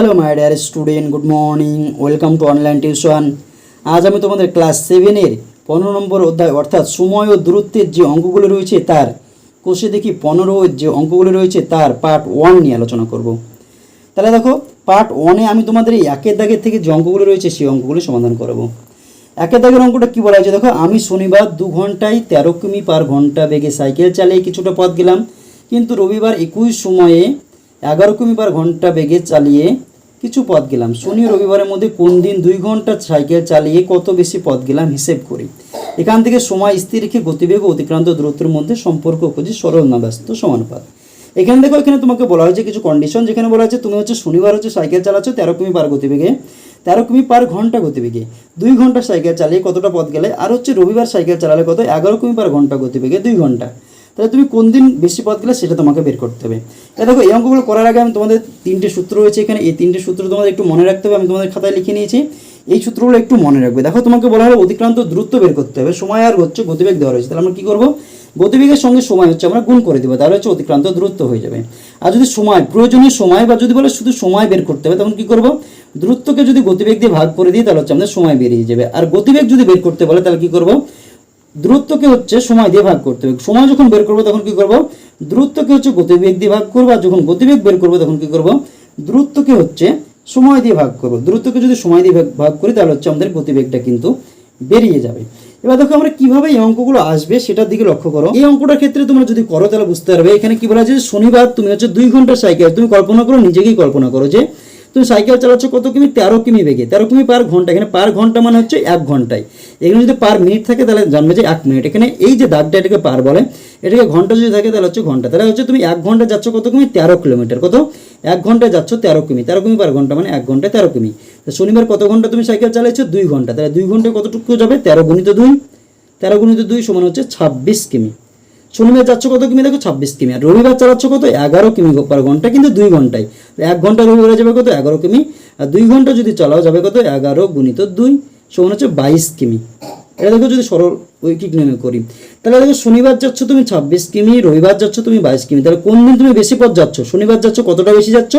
Hello my dear student good morning welcome to online tuition আজ আমি তোমাদের class সেভেনের পনেরো নম্বর অধ্যায়, অর্থাৎ সময় ও দূরত্বের যে অঙ্কগুলো রয়েছে তার কোষে দেখি পনেরো যে অঙ্কগুলো রয়েছে তার পার্ট ওয়ান নিয়ে আলোচনা করব। তাহলে দেখো পার্ট ওয়ানে আমি তোমাদের এই একের দাগের থেকে যে অঙ্কগুলো রয়েছে সেই অঙ্কগুলো সমাধান করব। একের দাগের অঙ্কটা কী বলা হয়েছে? দেখো, আমি শনিবার দু ঘন্টায় তেরো কিমি পার ঘণ্টা বেগে সাইকেল চালিয়ে কিছুটা পথ গেলাম, কিন্তু রবিবার একই সময়ে এগারো কিমি পার ঘণ্টা বেগে চালিয়ে কিছু পথ গেলাম। শনি রবিবারের মধ্যে কোন দিন দুই ঘণ্টা সাইকেল চালিয়ে কত বেশি পথ গেলাম হিসেব করি। এখান থেকে সময় স্থির রেখে গতিবেগ অতিক্রান্ত দূরত্বের মধ্যে সম্পর্ক খুঁজি সরল না ব্যস্ত সমানুপাত। এখানে দেখো এখানে তোমাকে বলা হয়েছে কিছু কন্ডিশন যেখানে বলা হচ্ছে তুমি হচ্ছে শনিবার হচ্ছে সাইকেল চালাচ্ছ তেরো কিমি পার গতিবেগে, তেরো কিমি পার ঘণ্টা গতিবেগে। দুই ঘণ্টা সাইকেল চালিয়ে কতটা পথ গেলে আর হচ্ছে রবিবার সাইকেল চালালে কত? এগারো কিমি পার ঘণ্টা গতিবেগে দুই ঘণ্টা। তাহলে তুমি কোন দিন বেশি পথ গেলে সেটা তোমাকে বের করতে হবে। এ দেখো, এই অঙ্কগুলো করার আগে আমি তোমাদের তিনটে সূত্র রয়েছে এখানে। এই তিনটে সূত্র তোমাদের একটু মনে রাখতে হবে, আমি তোমাদের খাতায় লিখে নিয়েছি। এই সূত্রগুলো একটু মনে রাখবে। দেখো, তোমাকে বলা হলো অতিক্রান্ত দ্রুত বের করতে হবে। সময় আর হচ্ছে গতিবেগ দেওয়া রয়েছে। তাহলে আমরা কী করব? গতিবেগের সঙ্গে সময় হচ্ছে আমরা গুণ করে দেবো। তাহলে হচ্ছে অতিক্রান্ত দ্রুত হয়ে যাবে। আর যদি সময়, প্রয়োজনীয় সময় বা যদি বলে শুধু সময় বের করতে হবে, তখন কি করব? দ্রুতকে যদি গতিবেগ দিয়ে ভাগ করে দিই, তাহলে হচ্ছে আমাদের সময় বেরিয়ে যাবে। আর গতিবেগ যদি বের করতে বলে, তাহলে কি করব? দূরত্বকে হচ্ছে সময় দিয়ে ভাগ করতে হবে। সময় যখন বের করব তখন কি করব? দূরত্বকে হচ্ছে গতিবেগ দিয়ে ভাগ করব, আর যখন গতিবেগ বের করব তখন কি করব? দূরত্বকে হচ্ছে সময় দিয়ে ভাগ করব। দূরত্বকে যদি সময় দিয়ে ভাগ- করি তাহলে হচ্ছে আমাদের গতিবেগটা কিন্তু বেরিয়ে যাবে। এবার দেখো আমরা কীভাবে এই অঙ্কগুলো আসবে সেটার দিকে লক্ষ্য করো। এই অঙ্কটার ক্ষেত্রে তোমরা যদি করো তাহলে বুঝতে পারবে। এখানে কি বলা যে শনিবার তুমি হচ্ছে দুই ঘণ্টা সাইকেল তুমি কল্পনা করো, নিজেকেই কল্পনা করো যে তুমি সাইকেল চালাচ্ছ কত কিমি? তেরো কিমি বেগে। তেরো কিমি পার ঘণ্টা। এখানে পার ঘণ্টা মানে হচ্ছে এক ঘন্টায়। এখানে যদি পার মিনিট থাকে, তাহলে জানবে যে এক মিনিট। এখানে এই যে দাগটা এটাকে পার বলে, এটাকে ঘণ্টা যদি থাকে, তাহলে হচ্ছে ঘণ্টা। তাহলে হচ্ছে তুমি এক ঘণ্টা যাচ্ছ কত কিমি? তেরো কিলোমিটার। কত? এক ঘন্টায় যাচ্ছ তেরো কিমি। তেরো কিমি পার ঘণ্টা মানে এক ঘন্টায় তেরো কিমি। তো শনিবার কত ঘণ্টা তুমি সাইকেল চালাচ্ছ দুই ঘণ্টা। তাহলে দুই ঘন্টায় কতটুকু যাবে? তেরো গুণিত দুই। তেরো গুণিত দুই সমান হচ্ছে ছাব্বিশ কিমি। শনিবার যাচ্ছ কত কিমি? দেখো ছাব্বিশ কিমি। আর রবিবার চালাচ্ছ কত? এগারো কিমি পার ঘণ্টা, কিন্তু দুই ঘন্টায়। এক ঘণ্টা রবিবারে যাবে কত? এগারো কিমি। আর দুই ঘণ্টা যদি চালাও যাবে কত? এগারো গুণিত দুই সমান হচ্ছে বাইশ কিমি। এটা দেখো যদি সরল ঐকিক নিয়মে করি। তাহলে দেখো শনিবার যাচ্ছ তুমি ছাব্বিশ কিমি, রবিবার যাচ্ছ তুমি বাইশ কিমি। তাহলে কোন দিন তুমি বেশি পথ যাচ্ছ? শনিবার যাচ্ছ কতটা বেশি যাচ্ছ?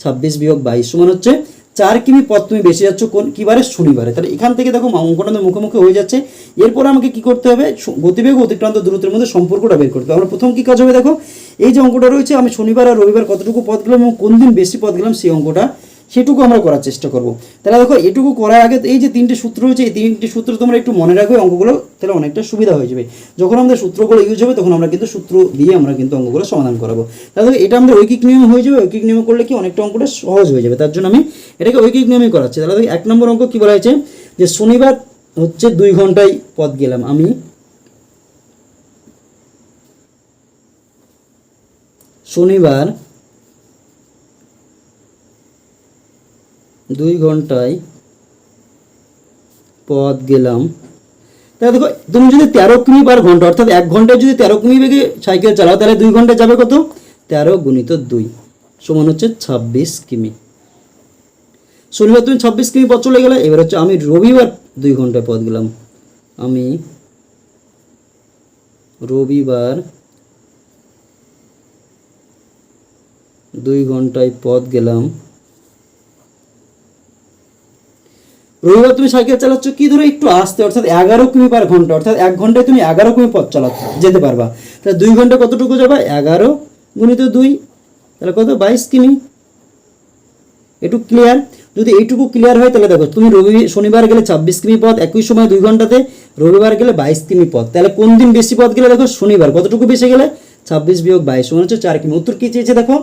ছাব্বিশ বিয়োগ বাইশ সমান হচ্ছে চার কিমি পথ তুমি বেঁচে যাচ্ছ কোন কিবারে? শনিবারে। তাহলে এখান থেকে দেখো অঙ্কটা মুখোমুখি হয়ে যাচ্ছে। এরপর আমাকে কি করতে হবে? গতিবেগ অতিক্রান্ত দূরত্বের মধ্যে সম্পর্কটা বের করতে হবে। আমরা প্রথম কি কাজ হবে দেখো? এই যে অঙ্কটা রয়েছে, আমি শনিবার আর রবিবার কতটুকু পথ গেলাম এবং কোন দিন বেশি পথ গেলাম সেই অঙ্কটা সেটুকু আমরা করার চেষ্টা করব। তাহলে দেখো, এটুকু করার আগে এই যে তিনটে সূত্র রয়েছে এই তিনটে সূত্র তোমরা একটু মনে রাখবে অঙ্কগুলো তাহলে অনেকটা সুবিধা হয়ে যাবে। যখন আমাদের সূত্রগুলো ইউজ হবে, তখন আমরা কিন্তু সূত্র দিয়ে আমরা কিন্তু অঙ্কগুলো সমাধান করাবো। তাহলে এটা আমাদের ঐকিক নিয়মে হয়ে যাবে, ঐকিক নিয়মে করলে কি অনেকটা অঙ্কটা সহজ হয়ে যাবে। তার জন্য আমি এটাকে ঐকিক নিয়মে করাচ্ছি। তাহলে এক নম্বর অঙ্ক কী বলা হয়েছে? যে শনিবার হচ্ছে দুই ঘন্টায় পথ গেলাম। আমি শনিবার দুই ঘন্টায় পথ গেলাম। তাহলে দেখো, তুমি যদি তেরো কিমি পার ঘণ্টা, অর্থাৎ এক ঘন্টায় যদি তেরো কিমি বেগে সাইকেল চালাও, তাহলে দুই ঘন্টায় যাবে কত? তেরো গুণিত দুই সমান হচ্ছে ছাব্বিশ কিমি। শনিবার তুমি ছাব্বিশ কিমি পথ চলে গেলে, এবার হচ্ছে আমি রবিবার দুই ঘন্টায় পথ গেলাম। আমি রবিবার দুই ঘন্টায় পথ গেলাম। রবিবার তুমি সাইকেল চালাচ্ছ, কি ধরো একটু আসতে, অর্থাৎ এগারো কিমি পার ঘণ্টা, অর্থাৎ এক ঘন্টায় তুমি এগারো কিমি পথ চালাচ্ছ, যেতে পারবা। তাহলে দুই ঘণ্টা কতটুকু যাবে? এগারো গুণিত দুই, তাহলে কত? বাইশ কিমি। একটু ক্লিয়ার যদি এইটুকু ক্লিয়ার হয়, তাহলে দেখো, তুমি রবি, শনিবার গেলে ছাব্বিশ কিমি পথ, একই সময় দুই ঘন্টাতে রবিবার গেলে বাইশ কিমি পথ। তাহলে কোন দিন বেশি পথ গেলে দেখো, শনিবার, কতটুকু বেশি গেলে? ছাব্বিশ বিয়োগ বাইশ, মনে হচ্ছে চার কিমি। উত্তর কি চেয়েছে দেখো?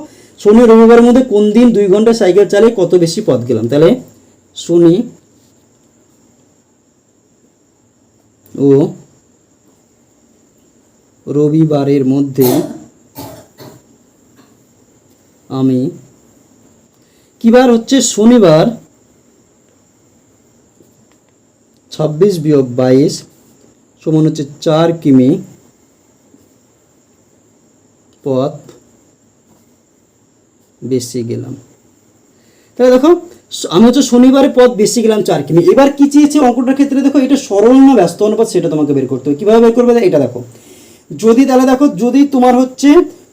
শনি রবিবারের মধ্যে কোন দিন দুই ঘণ্টা সাইকেল চালিয়ে কত বেশি পথ গেলাম? তাহলে শনি ও রবিবারের মধ্যে আমি কিবার হচ্ছে শনিবার ছাব্বিশ বিয়োগ বাইশ সমান হচ্ছে চার কিমি পথ বেশি গেলাম। তাহলে দেখো আমি হচ্ছে শনিবারে পথ বেশি গেলাম চার কিমি। এবার কি চেয়েছে অঙ্কটার ক্ষেত্রে দেখো, এটা সরল না ব্যস্ত অনুপাত সেটা তোমাকে বের করতে হবে। কীভাবে বের করবে? এটা দেখো। যদি তাহলে দেখো, যদি তোমার হচ্ছে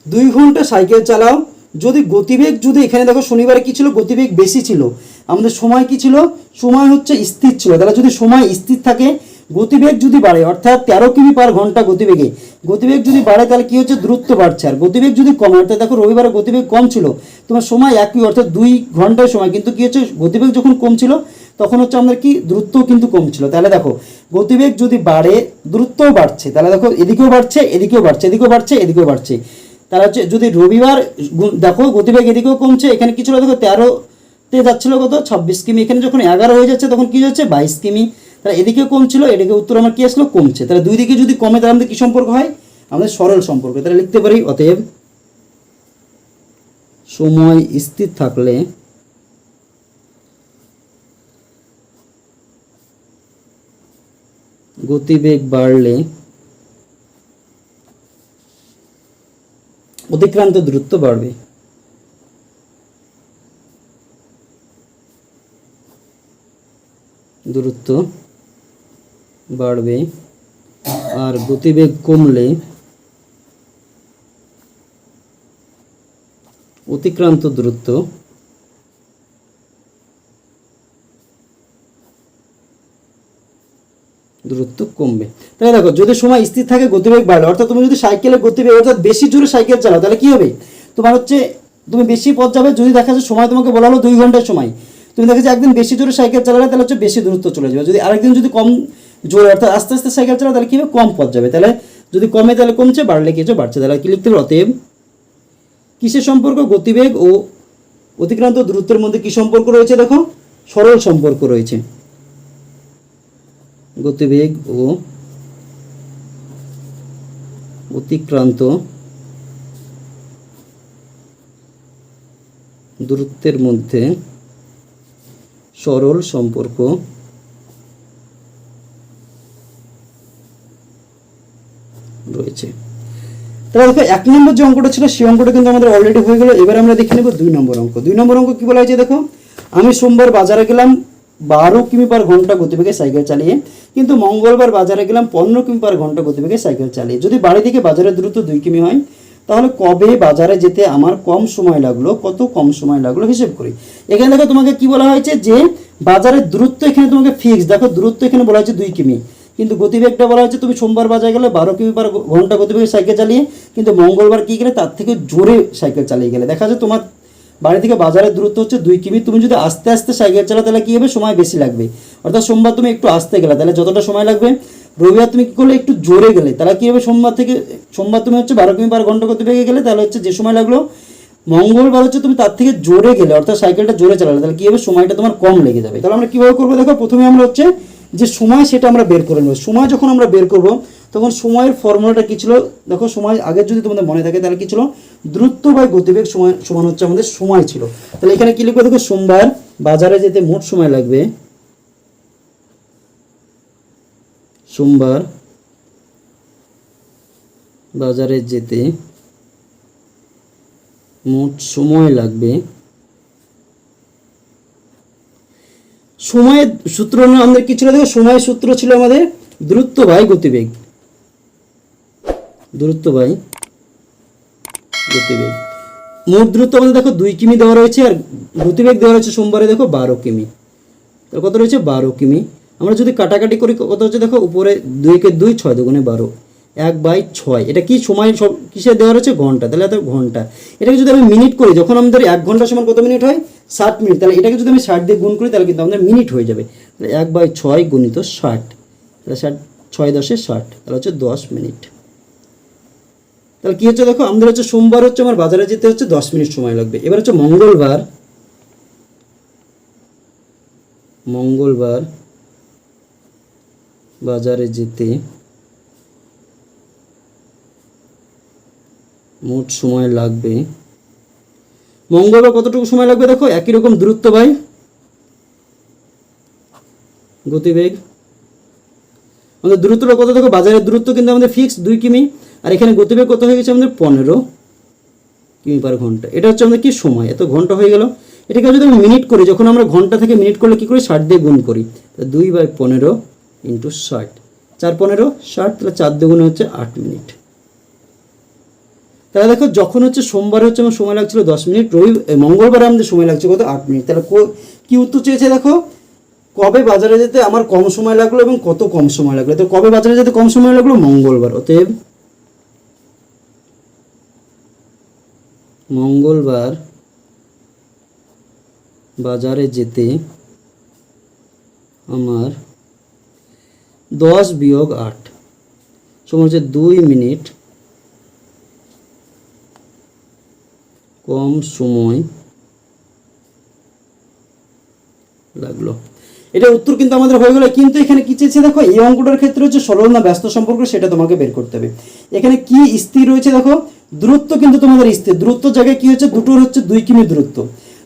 দুই ঘণ্টা সাইকেল চালাও, যদি গতিবেগ, যদি এখানে দেখো শনিবারে কি ছিল? গতিবেগ বেশি ছিল। আমাদের সময় কি ছিল? সময় হচ্ছে স্থির ছিল। তাহলে যদি সময় স্থির থাকে গতিবেগ যদি বাড়ে, অর্থাৎ তেরো কিমি পার ঘণ্টা গতিবেগে, গতিবেগ যদি বাড়ে, তাহলে কি হচ্ছে? দূরত্ব বাড়ছে। আর গতিবেগ যদি কমে, অর্থাৎ দেখো রবিবারে গতিবেগ কম ছিল, তোমার সময় একই অর্থাৎ দুই ঘণ্টার সময়, কিন্তু কি হচ্ছে? গতিবেগ যখন কম ছিল, তখন হচ্ছে আমাদের কি? দূরত্বও কিন্তু কম ছিল। তাহলে দেখো, গতিবেগ যদি বাড়ে, দূরত্বও বাড়ছে। তাহলে দেখো, এদিকেও বাড়ছে এদিকেও বাড়ছে এদিকেও বাড়ছে এদিকেও বাড়ছে। তাহলে হচ্ছে যদি রবিবার দেখো, গতিবেগ এদিকেও কমছে, এখানে কি ছিল? দেখো তেরোতে যাচ্ছিল কত? ছাব্বিশ কিমি। এখানে যখন এগারো হয়ে যাচ্ছে, তখন কি যাচ্ছে বাইশ কিমি। তাহলে এদিকে কমছিল এদিকে উত্তর আমার কি আসলো? কমছে। তাহলে দুই দিকে যদি কমে, তাহলে আমাদের কি সম্পর্ক হয়? আমাদের সরল সম্পর্ক। তাহলে লিখতে পারি, অতএব সময় স্থির থাকলে গতিবেগ বাড়লে অতিক্রান্ত দূরত্ব বাড়বে। দূরত্ব বাড়বে আর গতিবেগ কমলে অতিক্রান্ত দূরত্ব দূরত্ব কমবে। তাহলে দেখো, যদি সময় স্থির থাকে, গতিবেগ বাড়লো, অর্থাৎ তুমি যদি সাইকেলের গতিবেগ, অর্থাৎ বেশি জোরে সাইকেল চালাও, তাহলে কি হবে? তোমার হচ্ছে, তুমি বেশি পথ যাবে, যদি দেখা যায় সময় তোমাকে বলা হলো দুই ঘণ্টার সময়। তুমি দেখা একদিন বেশি জোরে সাইকেল চালালে, তাহলে হচ্ছে বেশি দূরত্ব চলে যাবে। যদি আরেকদিন যদি কম জোরে, অর্থাৎ আস্তে আস্তে সাইকেল চালাও তাহলে কি হবে? কম পথ যাবে। তাহলে যদি কমে, তাহলে কমছে, বাড়লে কিছু বাড়ছে। তাহলে কি লিখতে হবে? অতএব কিসের সম্পর্ক? গতিবেগ ও অতিক্রান্ত দূরত্বের মধ্যে কি সম্পর্ক রয়েছে? দেখো, সরল সম্পর্ক রয়েছে। গতিবেগ ও অতিক্রান্ত দূরত্বের মধ্যে সরল সম্পর্ক রয়েছে। তাহলে দেখো, এক নম্বর যে অঙ্কটা ছিল, সেই অঙ্কটা কিন্তু আমাদের অলরেডি হয়ে গেল। এবার আমরা দেখে নেব দুই নম্বর অঙ্ক। দুই নম্বর অঙ্ক কি বলা হয়েছে দেখো, আমি সোমবার বাজারে গেলাম, বারো কিমি পার ঘণ্টা গতিবেগে সাইকেল চালিয়ে। কিন্তু মঙ্গলবার বাজারে গেলাম, পনেরো কিমি পার ঘণ্টা গতিবেগে সাইকেল চালিয়ে। যদি বাড়ি থেকে বাজারের দূরত্ব দুই কিমি হয়, তাহলে কবে বাজারে যেতে আমার কম সময় লাগল, কত কম সময় লাগল হিসেব করি। এখানে দেখো তোমাকে কি বলা হয়েছে যে বাজারের দূরত্ব এখানে তোমাকে ফিক্স দেখো দূরত্ব এখানে বলা হয়েছে দুই কিমি। কিন্তু গতিবেগটা বলা হচ্ছে তুমি সোমবার বাজারে গেলে বারো কিমি পার ঘণ্টা গতিবেগে সাইকেল চালিয়ে, কিন্তু মঙ্গলবার কি গেলে তার থেকে জোরে সাইকেল চালিয়ে গেলে। দেখা যায় তোমার বাড়ি থেকে বাজারের দূরত্ব হচ্ছে দুই কিমি, তুমি যদি আস্তে আস্তে সাইকেল চালাও তাহলে কী হবে? সময় বেশি লাগবে। অর্থাৎ সোমবার তুমি একটু আস্তে গেলে, তাহলে যতটা সময় লাগবে? রবিবার তুমি কী করলে একটু জোরে গেলে, তাহলে কী হবে? সোমবার থেকে, সোমবার তুমি হচ্ছে বারো কিমি পার ঘণ্টা গতিবেগে গেলে, তাহলে হচ্ছে যে সময় লাগল, মঙ্গলবার হচ্ছে তুমি তার থেকে জোরে গেলে, অর্থাৎ সাইকেলটা জোরে চালালে, তাহলে কী হবে? সময়টা তোমার কম লেগে যাবে। তাহলে আমরা কীভাবে করব? দেখো, প্রথমে আমরা হচ্ছে যে সময় সেটা আমরা বের করে নেব। সময় যখন আমরা বের করব, তখন সময়ের ফর্মুলাটা কী ছিল? দেখো, সময় আগের যদি তোমাদের মনে থাকে, তাহলে কী ছিল? দ্রুত বা গতিবেগ সময়, সমান হচ্ছে আমাদের সময় ছিল। তাহলে এখানে কী লিখব? দেখো, সোমবার বাজারে যেতে মোট সময় লাগবে। সোমবার বাজারে যেতে মোট সময় লাগবে সময়ের সূত্র আমাদের কি ছিল দেখো? সময়ের সূত্র ছিল আমাদের দূরত্ব বাই গতিবেগ। দূরত্ব বাই গতিবেগ। মোট দূরত্ব আমাদের দেখো দুই কিমি দেওয়া রয়েছে আর গতিবেগ দেওয়া রয়েছে সোমবারে দেখো বারো কিমি। কত রয়েছে? বারো কিমি। আমরা যদি কাটাকাটি করি, কত হচ্ছে দেখো? উপরে দুইকে দুই, ছয় দুগুণে বারো। এক বাই ছয়। এটা কি সময় সব কিসে দেওয়া রয়েছে? ঘণ্টা। তাহলে এত ঘণ্টা। এটাকে যদি আমি মিনিট করি, যখন আমাদের এক ঘণ্টা সমান কত মিনিট হয়? ষাট মিনিট, তাহলে এটাকে যদি আমি ষাট দিয়ে গুণ করি, তাহলে কিন্তু আমাদের মিনিট হয়ে যাবে। তাহলে এক বাই ছয় গুণিত ষাট, তাহলে ষাট, ছয় দশে ষাট, তাহলে হচ্ছে দশ মিনিট। তাহলে কি হচ্ছে দেখো, আমাদের হচ্ছে সোমবার হচ্ছে আমার বাজারে যেতে হচ্ছে, দশ মিনিট সময় লাগবে। এবার হচ্ছে মঙ্গলবার মঙ্গলবার বাজারে যেতে মোট সময় লাগবে মঙ্গলবার কতটুকু সময় লাগবে দেখো? একই রকম দূরত্ব বাই গতিবেগ। আমাদের দূরত্বটা কত? দেখো, বাজারের দূরত্ব কিন্তু আমাদের ফিক্স দুই কিমি, আর এখানে গতিবেগ কত হয়ে গেছে? আমাদের পনেরো কিমি পার ঘণ্টা। এটা হচ্ছে আমাদের কি সময়? এত ঘণ্টা হয়ে গেল। এটাকে যদি আমি মিনিট করি, যখন আমরা ঘণ্টা থেকে মিনিট করলে কি করি? ষাট দিয়ে গুণ করি। দুই বাই পনেরো ইন্টু ষাট। চার পনেরো, ষাট, তাহলে চার দুগুণে হচ্ছে আট মিনিট। তাহলে দেখো, যখন হচ্ছে সোমবার হচ্ছে আমার সময় লাগছিল দশ মিনিট, রবি মঙ্গলবার আমাদের সময় লাগছে কত? আট মিনিট। তাহলে কো- উত্তর চেয়েছে দেখো? কবে বাজারে যেতে আমার কম সময় লাগল এবং কত কম সময় লাগল? তো কবে বাজারে যেতে কম সময় লাগল? মঙ্গলবার। অতএব মঙ্গলবার বাজারে যেতে আমার দশ বিয়োগ আট সময় হচ্ছে দুই মিনিট কম সময় লাগল। এটা উত্তর কিন্তু আমাদের হয়ে গেল। কিন্তু এখানে কি চেয়েছে দেখো? এই অঙ্কটার ক্ষেত্রে হচ্ছে সরল না ব্যস্ত সম্পর্ক, সেটা তোমাকে বের করতে হবে। এখানে কি স্থির রয়েছে দেখো? দূরত্ব কিন্তু তোমাদের স্থির। দূরত্ব জায়গায় কি হচ্ছে? দুটোর হচ্ছে দুই কিমি দূরত্ব।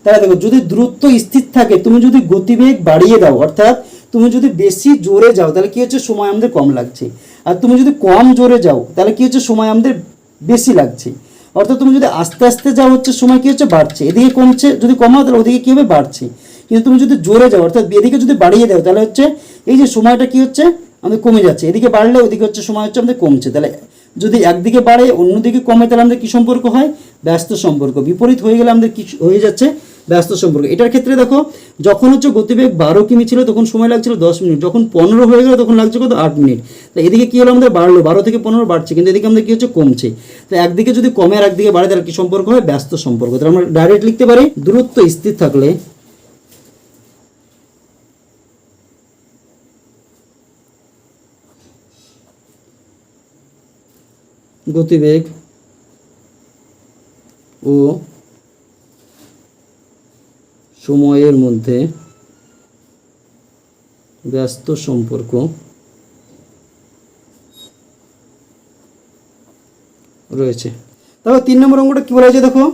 তাহলে দেখো, যদি দূরত্ব স্থির থাকে, তুমি যদি গতিবেগ বাড়িয়ে দাও, অর্থাৎ তুমি যদি বেশি জোরে যাও, তাহলে কি হচ্ছে? সময় আমাদের কম লাগছে। আর তুমি যদি কম জোরে যাও, তাহলে কি হচ্ছে? সময় আমাদের বেশি লাগছে। অর্থাৎ তুমি যদি আস্তে আস্তে যাও, হচ্ছে সময় কি হচ্ছে? বাড়ছে। এদিকে কমছে, যদি কমাও, তাহলে ওদিকে কি হবে? বাড়ছে। কিন্তু তুমি যদি জোরে যাও, অর্থাৎ এদিকে যদি বাড়িয়ে দাও, তাহলে হচ্ছে এই যে সময়টা কি হচ্ছে? আমাদের কমে যাচ্ছে। এদিকে বাড়লে ওদিকে হচ্ছে সময় হচ্ছে আমাদের কমছে। তাহলে যদি একদিকে বাড়ে, অন্যদিকে কমে, তাহলে আমাদের কী সম্পর্ক হয়? ব্যস্ত সম্পর্ক। বিপরীত হয়ে গেলে আমাদের কি হয়ে যাচ্ছে? ব্যস্ত সম্পর্ক। এটার ক্ষেত্রে দেখো, যখন হচ্ছে গতিবেগ বারো কিমি ছিল, তখন সময় লাগছিল দশ মিনিট। যখন পনেরো হয়ে গেল, তখন লাগছে কত আট মিনিট। তো এদিকে কী হলো আমাদের বাড়লো? বারো থেকে পনেরো বাড়ছে, কিন্তু এদিকে আমাদের কী হচ্ছে কমছে। তো একদিকে যদি কমে আর একদিকে বাড়ে, তাহলে কি সম্পর্ক হয়? ব্যস্ত সম্পর্ক। তাহলে আমরা ডাইরেক্ট লিখতে পারি, দূরত্ব স্থির থাকলে গতিবেগ ও সময়ের মধ্যে ব্যস্ত সম্পর্ক রয়েছে। তারপর তিন নম্বর অঙ্কটা কী বলা হয়েছে দেখো?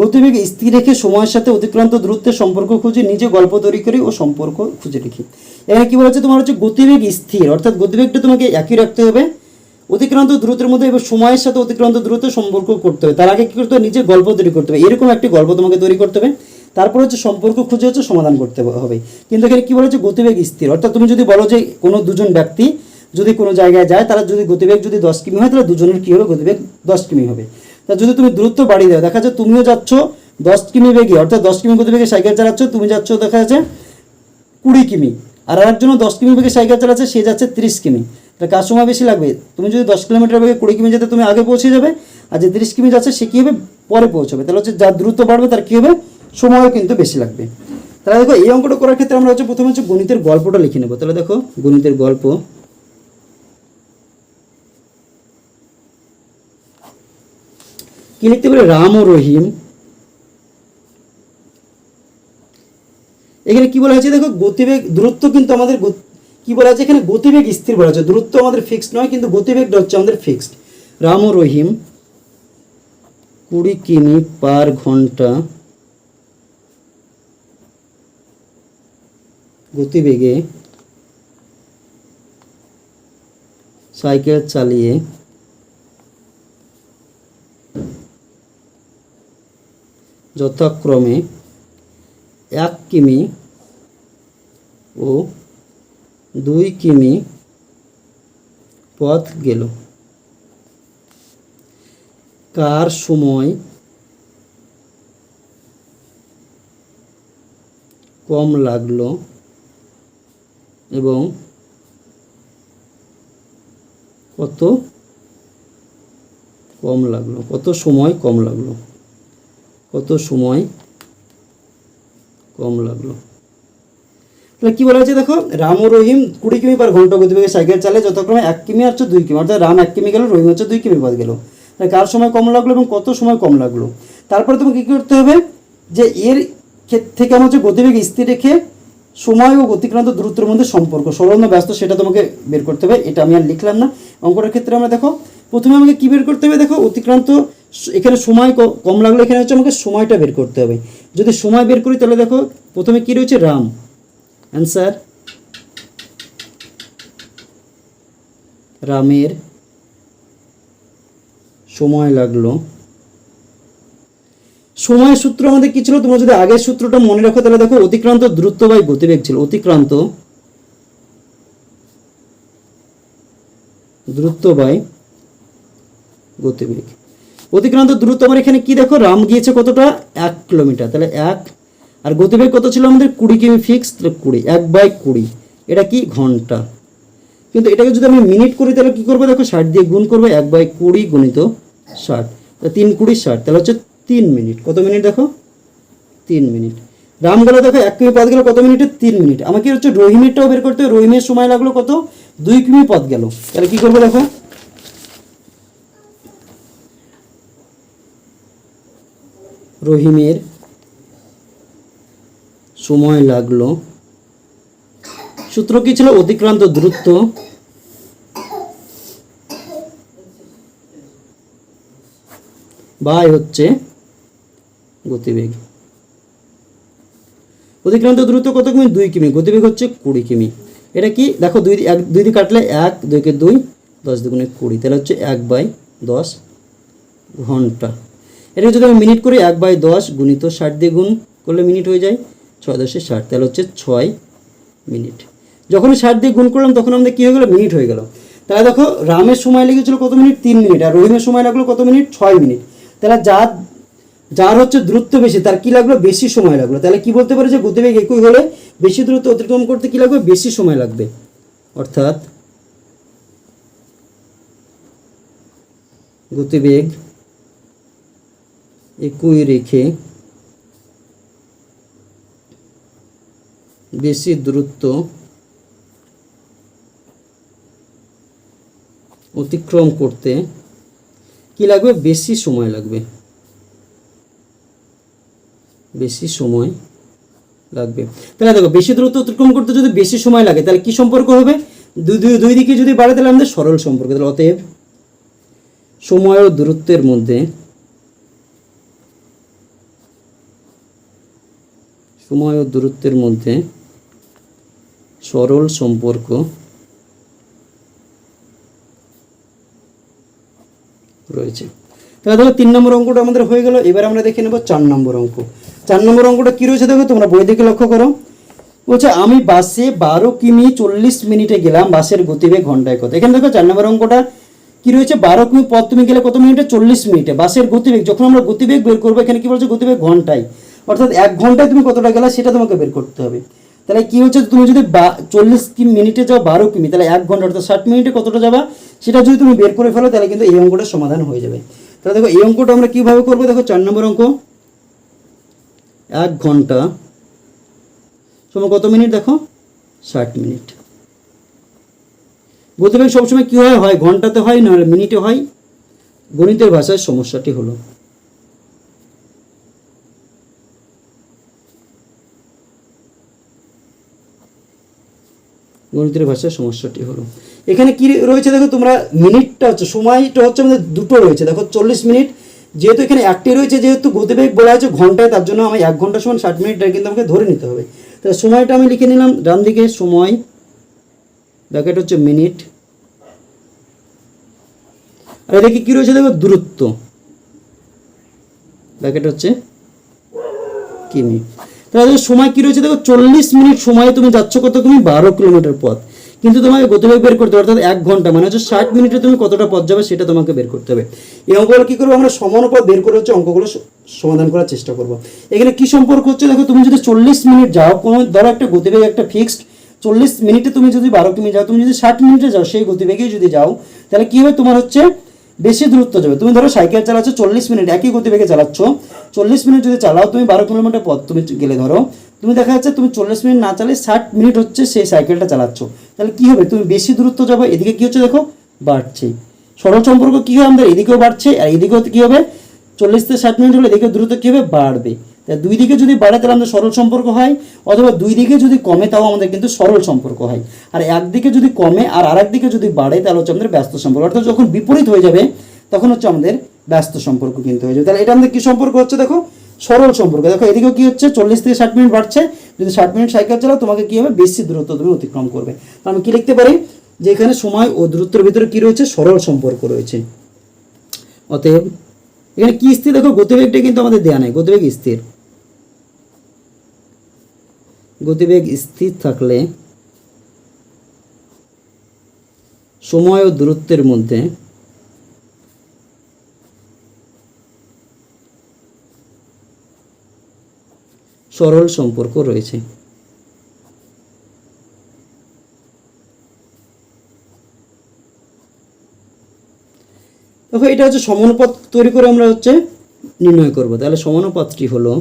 গতিবেগ স্থির রেখে সময়ের সাথে অতিক্রান্ত দূরত্বের সম্পর্ক খুঁজে নিজে গল্প তৈরি করি ও সম্পর্ক খুঁজে লিখি এখানে কী বলা হচ্ছে তোমার হচ্ছে গতিবেগ স্থির, অর্থাৎ গতিবেগটা তোমাকে একই রাখতে হবে। অতিক্রান্ত দূরত্বের মধ্যে এবার সময়ের সাথে অতিক্রান্ত দূরত্বের সম্পর্ক করতে হবে। তার আগে কী করতে হবে? নিজে গল্প তৈরি করতে হবে। এরকম একটি গল্প তোমাকে তৈরি করতে হবে। তারপর হচ্ছে সম্পর্ক খুঁজে হচ্ছে সমাধান করতে হবে। কিন্তু এখানে কী বলেছে গতিবেগ স্থির? অর্থাৎ তুমি যদি বলো যে কোনো দুজন ব্যক্তি যদি কোনো জায়গায় যায়, তারা যদি গতিবেগ যদি দশ কিমি হয়, তাহলে দুজনের কী হবে? গতিবেগ দশ কিমি হবে। তা যদি তুমি দূরত্ব বাড়িয়ে দাও, দেখা যাচ্ছে তুমিও যাচ্ছ দশ কিমি বেগে, অর্থাৎ দশ কিমি গতিবেগে সাইকেল চালাচ্ছ, তুমি যাচ্ছ দেখা যাচ্ছে কুড়ি কিমি। আর আরেকজনও দশ কিমি বেগে সাইকেল চালাচ্ছে, সে যাচ্ছে তিরিশ কিমি। তাহলে কার সময় বেশি লাগবে? তুমি যদি দশ কিলোমিটার বেগে কুড়ি কিমি যেতে, তুমি আগে পৌঁছে যাবে। আর যে তিরিশ কিমি যাচ্ছে, সে কী হবে? পরে পৌঁছবে। তাহলে হচ্ছে যার দ্রুত বাড়বে, তার কী হবে? সময়ও কিন্তু বেশি লাগবে। তাহলে দেখো, এই অঙ্কটা করার ক্ষেত্রে আমরা হচ্ছে প্রথমে হচ্ছে গণিতের গল্পটা লিখে নেব। তাহলে দেখো, গণিতের গল্প। কি লিখতে পারে রাম ও রহিম। এখানে কি বলা হয়েছে দেখো, গতিবেগ, দূরত্ব কিন্তু আমাদের কি বলা আছে? এখানে গতিবেগ স্থির বলা আছে দূরত্ব আমাদের ফিক্সড নয়, কিন্তু গতিবেগটা হচ্ছে আমাদের ফিক্সড রাম ও রহিম, কুড়ি কিমি পার ঘণ্টা গতিবেগে সাইকেল চালিয়ে যথাক্রমে এক কিমি ও দুই কিমি পথ গেল। কার সময় কম লাগল? এবং কত কম লাগল, কত সময় কম লাগল, কত সময় কম লাগল। তাহলে কি বলা হয়েছে দেখো? রাম ও রহিম কুড়ি কিমি পার ঘণ্টা গতিবেগে সাইকেল চালে, যথাক্রমে এক কিমি আর হচ্ছে দুই কিমি, অর্থাৎ রাম এক কিমি গেল, রহিম হচ্ছে দুই কিমি পথ গেল। তাহলে কার সময় কম লাগল এবং কত সময় কম লাগল? তারপরে তোমাকে কী করতে হবে? যে এর থেকে আমার হচ্ছে গতিবেগ স্থির রেখে সময় ও অতিক্রান্ত দূরত্বের মধ্যে সম্পর্ক। সরল ব্যস্ত সেটা তোমাকে বের করতে হবে, এটা আমি আর লিখলাম না। অঙ্কটার ক্ষেত্রে আমরা দেখো, প্রথমে আমাকে কী বের করতে হবে? দেখো, অতিক্রান্ত এখানে সময় কম লাগল এখানে হচ্ছে আমাকে সময়টা বের করতে হবে। যদি সময় বের করি তাহলে দেখো, প্রথমে কী রয়েছে? রাম। অ্যান্সার রামের সময় লাগল। সময়ের সূত্র আমাদের কি ছিল? তোমরা যদি আগের সূত্রটা মনে রাখো, তাহলে দেখো অতিক্রান্ত দ্রুত বাই গতিবেগ ছিল। অতিক্রান্ত দ্রুত বাই গতিবেগ। অতিক্রান্ত দ্রুত আমার এখানে কি দেখো? রাম গিয়েছে কতটা? এক কিলোমিটার। তাহলে এক, আর গতিবেগ কত ছিল আমাদের? কুড়ি কিমি ফিক্স তাহলে কুড়ি, এক বাই কুড়ি। এটা কি? ঘণ্টা। কিন্তু এটাকে যদি আমি মিনিট করি, তাহলে কি করব? দেখো ষাট দিয়ে গুণ করব, এক বাই কুড়ি গুণিত ষাট। তিন কুড়ি ষাট, তাহলে হচ্ছে তিন মিনিট। কত মিনিট দেখো? তিন মিনিট। রাম গেল দেখো, এক কিমি পথ গেল কত মিনিটে? তিন মিনিট। আমাকে হচ্ছে রহিমেরটাও বের করতে হবে। রহিমের সময় লাগল কত? দুই কিমি পথ গেল। তাহলে কি করব দেখো? রহিমের সময় লাগল। সূত্র কি ছিল? অতিক্রান্ত দূরত্ব। বাই হচ্ছে গতিবেগ। অতিক্রান্ত দূরত্ব কত কিমি? দুই কিমি। গতিবেগ হচ্ছে কুড়ি কিমি। এটা কি? দেখো, দুই এক, দুই দিয়ে কাটলে এক, দুইকে দুই, দশ দুগুণে কুড়ি। তাহলে হচ্ছে এক বাই দশ ঘণ্টা। এটা যদি আমি মিনিট করি, এক বাই দশ গুণিত ষাট দিয়ে গুণ করলে মিনিট হয়ে যায় ছয় দশে ষাট। তাহলে হচ্ছে ছয় মিনিট। যখন ষাট দিয়ে গুণ করলাম, তখন আমাদের কী হয়ে গেলো? মিনিট হয়ে গেল। তাহলে দেখো, রামের সময় লেগেছিল কত মিনিট? তিন মিনিট। আর রহিমের সময় লাগল কত মিনিট? ছয় মিনিট। তাহলে যার যার হচ্ছে দূরত্ব বেশি, তার কি লাগল? বেশি সময় লাগল। তাহলে কি বলতে পারে যে গতিবেগ একই হলে বেশি দূরত্ব অতিক্রম করতে কি লাগবে? বেশি সময় লাগবে। অর্থাৎ গতিবেগ একই রেখে বেশি দূরত্ব অতিক্রম করতে কি লাগবে? বেশি সময় লাগবে। বেশি সময় লাগবে। তাহলে দেখো, বেশি দূরত্ব অতিক্রম করতে যদি বেশি সময় লাগে, তাহলে কি সম্পর্ক হবে? দুই দিকে যদি বাড়ে, তাহলে আমাদের সরল সম্পর্ক। তাহলে অতএব সময় ও দূরত্বের মধ্যে সময় ও দূরত্বের মধ্যে সরল সম্পর্ক রয়েছে। তাহলে তিন নম্বর অঙ্কটা আমাদের হয়ে গেল। এবার আমরা দেখে নেব চার নম্বর অঙ্ক। চার নম্বর অঙ্কটা কী রয়েছে দেখো, তোমরা বই দেখে লক্ষ্য করো। বলছে, আমি বাসে বারো কিমি চল্লিশ মিনিটে গেলাম, বাসের গতিবেগ ঘন্টায় কত? এখানে দেখো, চার নম্বর অঙ্কটা কি রয়েছে? বারো কিমি পথ তুমি গেলে কত মিনিটে? চল্লিশ মিনিটে। বাসের গতিবেগ, যখন আমরা গতিবেগ বের করব, এখানে কি বলছে? গতিবেগ ঘন্টায়। অর্থাৎ এক ঘন্টায় তুমি কতটা গেলা সেটা তোমাকে বের করতে হবে। তাহলে কি হচ্ছে? তুমি যদি বা- চল্লিশ কিমি মিনিটে যাও বারো কিমি, তাহলে এক ঘণ্টা, অর্থাৎ ষাট মিনিটে কতটা যাবা সেটা যদি তুমি বের করে ফেলো, তাহলে কিন্তু এই অঙ্কটার সমাধান হয়ে যাবে। তাহলে দেখো, এই অঙ্কটা আমরা কীভাবে করব? দেখো, চার নম্বর অঙ্ক। এক ঘণ্টা। সময় কত মিনিট দেখো? ষাট মিনিট। গতিবেগ সবসময় কী হয়? হয় ঘন্টাতে হয়, নাহলে মিনিটে হয়। গণিতের ভাষায় সমস্যাটি হলো। গণিতের ভাষায় সমস্যাটি হলো। এখানে কি রয়েছে দেখো তোমরা? মিনিটটা হচ্ছে, সময়টা হচ্ছে আমাদের দুটো রয়েছে। দেখো চল্লিশ মিনিট যেহেতু এখানে একটি রয়েছে, যেহেতু গতিবেগ বলা আছে ঘন্টায়, তার জন্য আমি এক ঘণ্টা সময় ষাট মিনিটটা কিন্তু আমাকে ধরে নিতে হবে। তাহলে সময়টা আমি লিখে নিলাম, ডান দিকে সময় ব্যাকেট হচ্ছে মিনিট। আর এদিকে কী রয়েছে দেখো? দূরত্ব। ব্যাকেট হচ্ছে কিমি তাহলে সময় কী রয়েছে দেখো? চল্লিশ মিনিট সময়ে তুমি যাচ্ছ কত তুমি বারো কিলোমিটার পথ। কিন্তু তোমাকে গতিবেগ বের করতে হবে, অর্থাৎ এক ঘণ্টা মানে হচ্ছে ষাট মিনিটে তুমি কতটা পথ যাবে সেটা তোমাকে বের করতে হবে। এই অঙ্কগুলো কী করব আমরা সমানুপাত বের করে হচ্ছে অঙ্কগুলো সমাধান করার চেষ্টা করব। এখানে কি সম্পর্ক হচ্ছে? দেখো, তুমি যদি চল্লিশ মিনিট যাও, কোনো ধরো একটা গতিবেগ একটা ফিক্সড চল্লিশ মিনিটে তুমি যদি বারো কিমি যাও, তুমি যদি ষাট মিনিটে যাও, সেই গতিবেগেই যদি যাও, তাহলে কী হবে? তোমার হচ্ছে বেশি দূরত্ব যাবে। তুমি ধরো সাইকেল চালাচ্ছ চল্লিশ মিনিট, একই গতিবেগে চালাচ্ছ, চল্লিশ মিনিট যদি চালাও, তুমি বারো কিলোমিটার পথ তুমি গেলে ধরো তুমি দেখা যাচ্ছে তুমি চল্লিশ মিনিট না চালিয়ে ষাট মিনিট হচ্ছে সেই সাইকেলটা চালাচ্ছ। তাহলে কি হবে? তুমি বেশি দূরত্ব যাবে, এদিকে কি হচ্ছে দেখো? বাড়ছে। সরল সম্পর্ক কি হয় আমাদের? এদিকেও বাড়ছে, আর এদিকেও কী হবে? চল্লিশ থেকে ষাট মিনিট হলে এদিকে দূরত্ব কী হবে? বাড়বে। তাই দুই দিকে যদি বাড়ে, তাহলে আমাদের সরল সম্পর্ক হয়, অথবা দুই দিকে যদি কমে, তাও আমাদের কিন্তু সরল সম্পর্ক হয়। আর একদিকে যদি কমে, আর আরেক দিকে যদি বাড়ে, তাহলে হচ্ছে আমাদের ব্যস্ত সম্পর্ক। অর্থাৎ যখন বিপরীত হয়ে যাবে, তখন হচ্ছে আমাদের ব্যস্ত সম্পর্ক কিন্তু হয়ে যাবে। তাহলে এটা আমাদের কী সম্পর্ক হচ্ছে দেখো? সরল সম্পর্ক। দেখো, এদিকেও কি হচ্ছে? চল্লিশ থেকে ষাট মিনিট বাড়ছে। যদি ষাট মিনিট সাইকেল চালাও, তোমাকে কি হবে? বেশি দূরত্ব তুমি অতিক্রম করবে। তো আমি কি লিখতে পারি? যে এখানে সময় ও দূরত্বের ভিতরে কি রয়েছে? সরল সম্পর্ক রয়েছে। অতএব, এখানে কি স্থির? দেখো, গতিবেগটা কিন্তু আমাদের দেয়া নাই। গতিবেগ স্থির। গতিবেগ স্থির থাকলে সময় ও দূরত্বের মধ্যে সরল সম্পর্ক রয়েছে। দেখো, এটা হচ্ছে সমানুপাত তৈরি করে আমরা হচ্ছে নির্ণয় করব। তাহলে সমানুপাতটি হলো,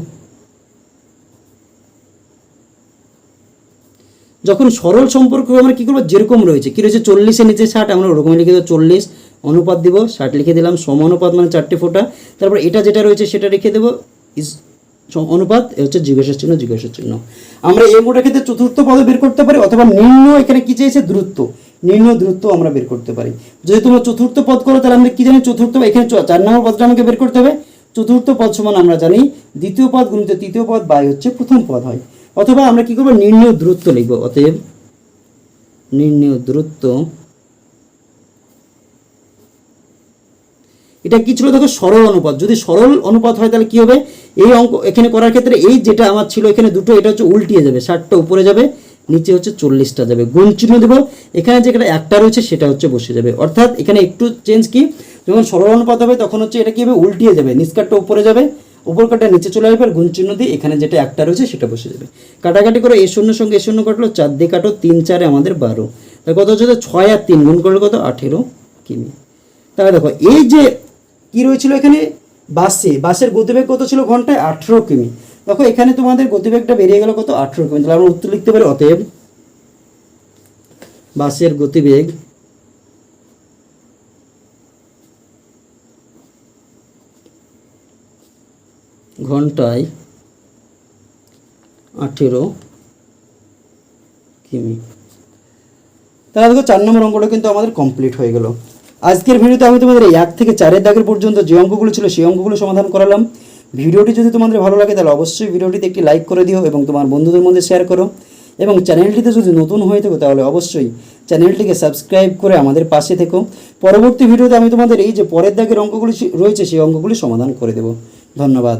যখন সরল সম্পর্ক আমরা কী করব? যেরকম রয়েছে। কী রয়েছে? চল্লিশের নিচে ষাট, আমরা ওরকমই লিখে দেবো চল্লিশ। অনুপাত দিব, ষাট লিখে দিলাম। সমানুপাত মানে চারটে ফোঁটা। তারপর এটা যেটা রয়েছে, সেটা রেখে দেবো ইস অনুপাত, এ হচ্ছে জিজ্ঞাসার চিহ্ন জিজ্ঞাসার চিহ্ন। আমরা এই মোটা ক্ষেত্রে চতুর্থ পদে বের করতে পারি, অথবা নিম্ন, এখানে কি চেয়েছে দূরত্ব। নিম্ন, দূরত্ব আমরা বের করতে পারি। যদি তোমরা চতুর্থ পদ করো, তাহলে আমরা কি জানি চতুর্থ? এখানে চার নম্বর পদটা আমাকে বের করতে হবে। চতুর্থ পদ সমান আমরা জানি, দ্বিতীয় পদ গুণিত তৃতীয় পদ বাই হচ্ছে প্রথম পদ হয়। অথবা আমরা কি করব? নির্ণয় দূরত্ব লিখব। অতএব নির্ণয় দূরত্ব। এটা কি ছিল? দেখো সরল অনুপাত। যদি সরল অনুপাত হয়, তাহলে কি হবে? এই অঙ্ক এখানে করার ক্ষেত্রে এই যেটা আমার ছিল, এখানে দুটো, এটা হচ্ছে উল্টিয়ে যাবে, ষাটটা উপরে যাবে, নিচে হচ্ছে চল্লিশটা যাবে। গুণ চিহ্ন দেবো, এখানে যেটা একটা রয়েছে সেটা হচ্ছে বসে যাবে। অর্থাৎ এখানে একটু চেঞ্জ কি, যখন সরল অনুপাত হবে তখন হচ্ছে এটা কি হবে? উল্টিয়ে যাবে নিচকাটটা উপরে যাবে, উপর কাটা নিচে চলে আসবে, আর গুণ চিহ্ন দিয়ে এখানে যেটা একটা রয়েছে সেটা বসে যাবে। কাটাকাটি করে এ শূন্য সঙ্গে এ শূন্য কাটলো, চার দিয়ে কাটো, তিন চারে আমাদের বারো। তাহলে কত হচ্ছে? ছয় আর তিন, গুণ করলে কত? আঠেরো কিমি। তাহলে দেখো, এই যে কি রয়েছিল এখানে? বাসে, বাসের গতিবেগ কত ছিল ঘন্টায়? আঠেরো কিমি। দেখো, এখানে তোমাদের গতিবেগটা বেরিয়ে গেল কত? আঠেরো কিমি। তাহলে আমরা উত্তর লিখতে পারি, অতএব বাসের গতিবেগ ঘন্টায় আঠেরো কিমি। তাহলে দেখো, চার নম্বর অঙ্কটা কিন্তু আমাদের কমপ্লিট হয়ে গেল। আজকের ভিডিওতে আমি তোমাদের এক থেকে চারের দাগের পর্যন্ত যে অঙ্কগুলো ছিল সেই অঙ্কগুলো সমাধান করালাম। ভিডিওটি যদি তোমাদের ভালো লাগে, তাহলে অবশ্যই ভিডিওটিতে একটি লাইক করে দিও এবং তোমার বন্ধুদের মধ্যে শেয়ার করো। এবং চ্যানেলটিতে যদি নতুন হয়ে থাকো, তাহলে অবশ্যই চ্যানেলটিকে সাবস্ক্রাইব করে আমাদের পাশে থেকো। পরবর্তী ভিডিওতে আমি তোমাদের এই যে পরের দাগের অঙ্কগুলি রয়েছে, সেই অঙ্কগুলি সমাধান করে দেবো। ধন্যবাদ।